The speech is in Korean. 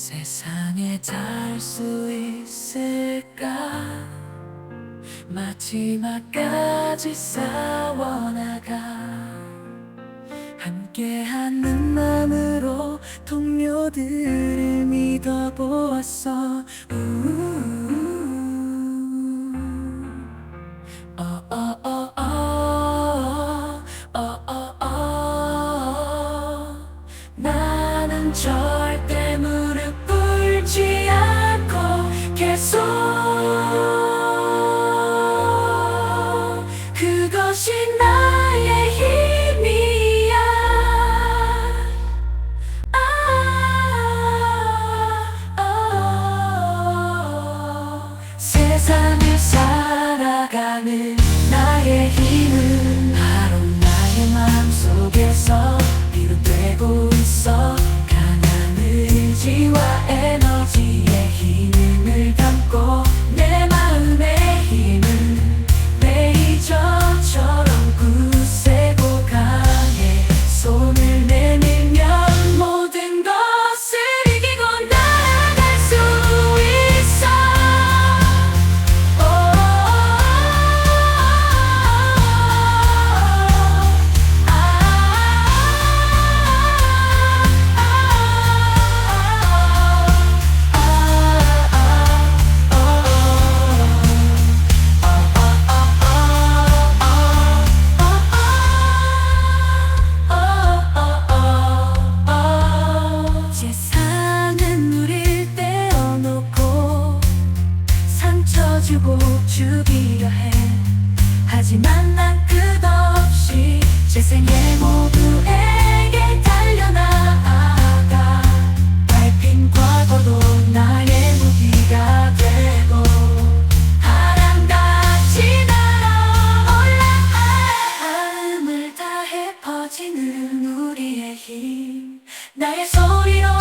세상에 닿을 수 있을까? 마지막까지 싸워나가. 함께하는 마음으로 동료들을 믿어보았어. 나는 저 나의 힘은 바로 나의 마음속에서 비롯되고 있어. 강한 의지와 에너지 주고 주기려 해. 하지만 난 끝없이 제 생의 모두에게 달려나가 밟힌 과거도 나의 무기가 되고 바람같이 날아올라. 마음을 다해 퍼지는 우리의 힘. 나의 소리로